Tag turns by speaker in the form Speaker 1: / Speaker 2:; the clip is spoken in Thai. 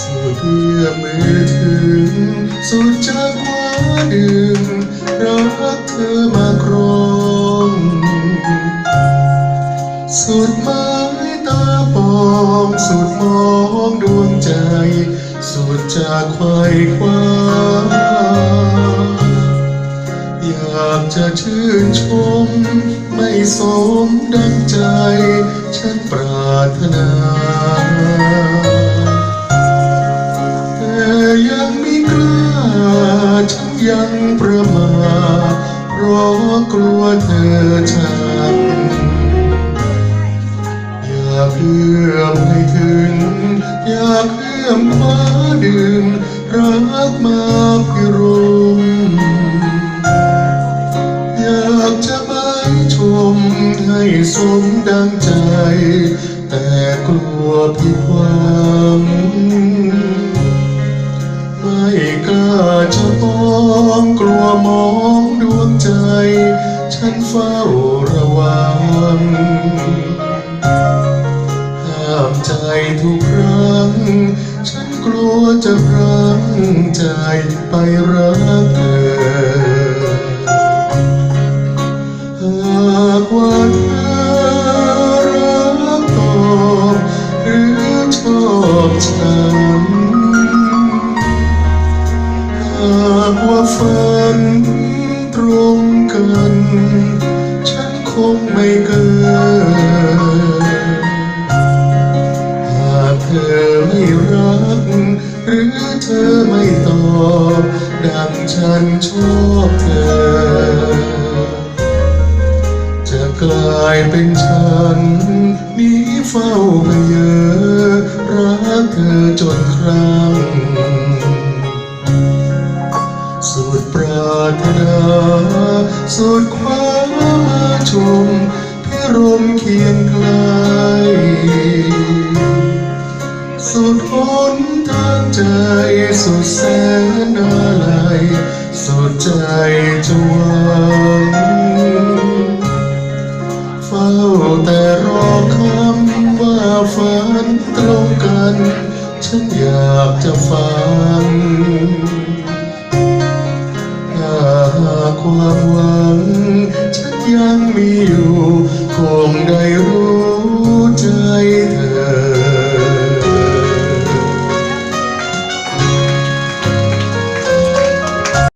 Speaker 1: สุดเอื้อมมือถึง สุดจะคว้าดึงรักเธอมาครองสุดไม้ตาปองสุดมองดวงใจ สุดจะไขว่คว้าอยากจะชื่นชม ไม่สมดังใจ ฉันปรารถนา มาทเพราะกลัวเธอช้ำอยากเอื้อมให้ถึง อยากเอื้อมคว้าดึงรักมาพิรมอยากจะไปชมให้สมดังใจ แต่กลัวผิดหวัง กล้าจะมองกลัวมองดวงใจ ฉันเฝ้าระวัง ห้ามใจทุกครั้ง ฉันกลัวจะพลังใจไปรักเธอ ว่าฝันตรงกัน ฉันคงไม่เกินหากเธอไม่รัก หรือเธอไม่ตอบ ดังฉันชอบเธอจะกลายเป็นฉันหนี้เฝ้าพเยอารถนาสุดความมาชมพิรมเคียงไกล สุดหนทางใจสุดแสนอะไรสุดใจจะหวังเฝ้าแต่รอคำว่าฝันตรงกัน ฉันอยากจะฟัง ความหวัง ฉันยังมีอยู่ คงได้รู้ใจเธอ